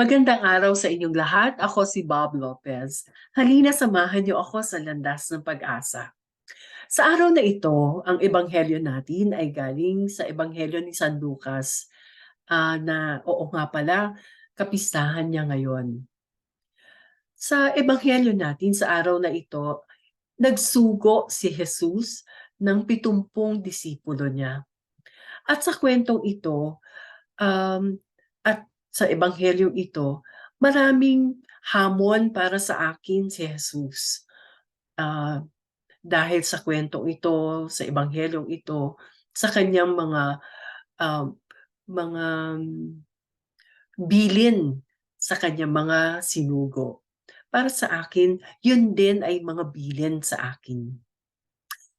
Magandang araw sa inyong lahat. Ako si Bob Lopez. Halina samahan niyo ako sa landas ng pag-asa. Sa araw na ito, ang ebanghelyo natin ay galing sa ebanghelyo ni San Lucas ah, na oo nga pala, kapistahan niya ngayon. Sa ebanghelyo natin sa araw na ito, nagsugo si Jesus ng pitumpung disipulo niya. At sa kwentong ito, um, sa ebanghelyong ito, maraming hamon para sa akin si Jesus. Ah, dahil sa kwentong ito, sa ebanghelyong ito, sa kanyang mga um, mga bilin sa kanyang mga sinugo. Para sa akin, yun din ay mga bilin sa akin.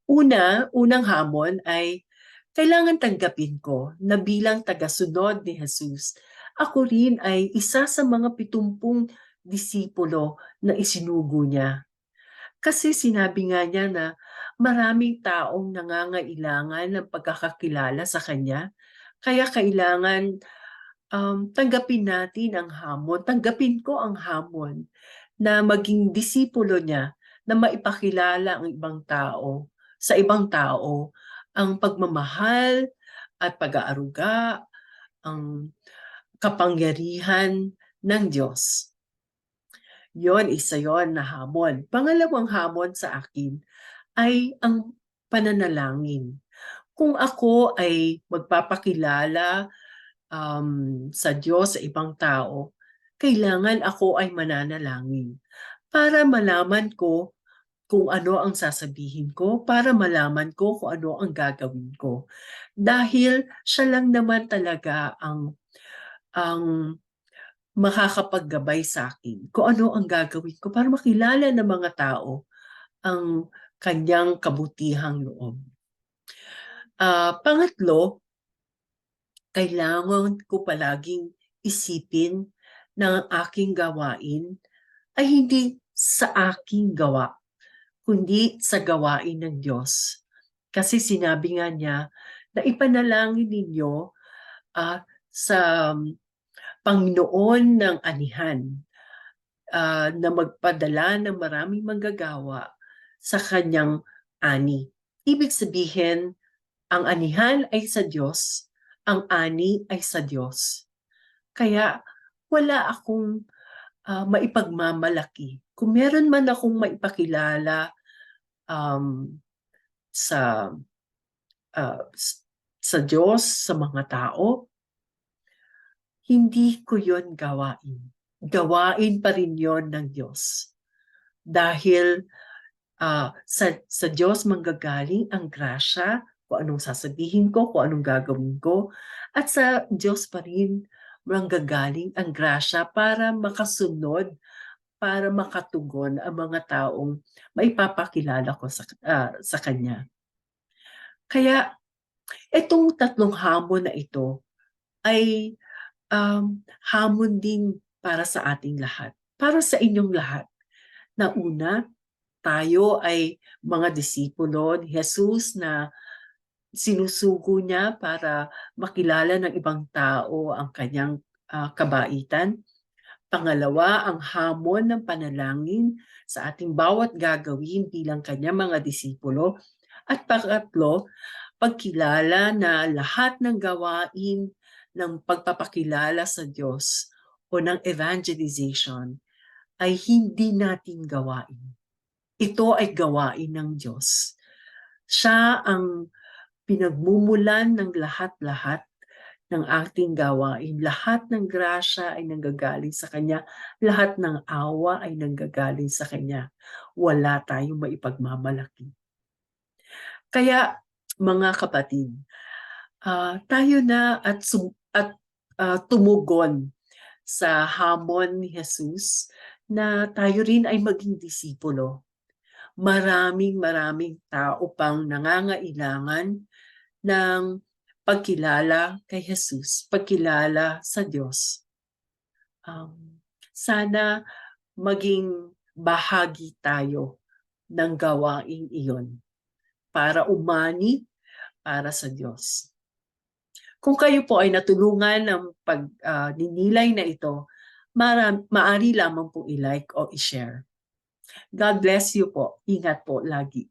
Una, unang hamon ay kailangan tanggapin ko na bilang tagasunod ni Jesus, ako rin ay isa sa mga pitumpung disipulo na isinugo niya. Kasi sinabi nga niya na maraming taong nangangailangan ng pagkakakilala sa kanya, kaya kailangan um, tanggapin natin ang hamon, tanggapin ko ang hamon na maging disipulo niya na maipakilala ang ibang tao sa ibang tao ang pagmamahal at pag-aaruga, ang kapangyarihan ng Diyos. Yon, isa yon na hamon. Pangalawang hamon sa akin ay ang pananalangin. Kung ako ay magpapakilala um, sa Diyos sa ibang tao, kailangan ako ay mananalangin para malaman ko kung ano ang sasabihin ko, para malaman ko kung ano ang gagawin ko. Dahil siya lang naman talaga ang ang makakapaggabay sa akin kung ano ang gagawin ko para makilala ng mga tao ang kanyang kabutihang loob. Uh, pangatlo, kailangan ko palaging isipin na ang aking gawain ay hindi sa aking gawa, kundi sa gawain ng Diyos. Kasi sinabi nga niya na ipanalangin ninyo uh, sa Panginoon ng anihan uh, na magpadala ng maraming manggagawa sa kanyang ani. Ibig sabihin, ang anihan ay sa Diyos, ang ani ay sa Diyos. Kaya wala akong uh, maipagmamalaki. Kung meron man akong maipakilala um, sa uh, sa Diyos, sa mga tao, hindi ko yon gawain. Gawain pa rin yon ng Diyos. Dahil uh, sa, sa Diyos manggagaling ang grasya, kung anong sasabihin ko, kung anong gagawin ko, at sa Diyos pa rin manggagaling ang grasya para makasunod, para makatugon ang mga taong maipapakilala ko sa, uh, sa Kanya. Kaya itong tatlong hamon na ito ay um, hamon din para sa ating lahat, para sa inyong lahat. Na una, tayo ay mga disipulo ni Jesus na sinusugo niya para makilala ng ibang tao ang kanyang uh, kabaitan. Pangalawa, ang hamon ng panalangin sa ating bawat gagawin bilang kanyang mga disipulo. At pangatlo, pagkilala na lahat ng gawain ng pagpapakilala sa Diyos o ng evangelization ay hindi natin gawain. Ito ay gawain ng Diyos. Siya ang pinagmumulan ng lahat-lahat ng ating gawain. Lahat ng grasya ay nanggagaling sa Kanya. Lahat ng awa ay nanggagaling sa Kanya. Wala tayong maipagmamalaki. Kaya, mga kapatid, uh, tayo na at sum- at uh, tumugon sa hamon ni Jesus na tayo rin ay maging disipulo. Maraming maraming tao pang nangangailangan ng pagkilala kay Jesus, pagkilala sa Diyos. Um, sana maging bahagi tayo ng gawaing iyon para umani para sa Diyos. Kung kayo po ay natulungan ng pagninilay uh, na ito, Maram, maari lamang po i-like o i-share. God bless you po. Ingat po lagi.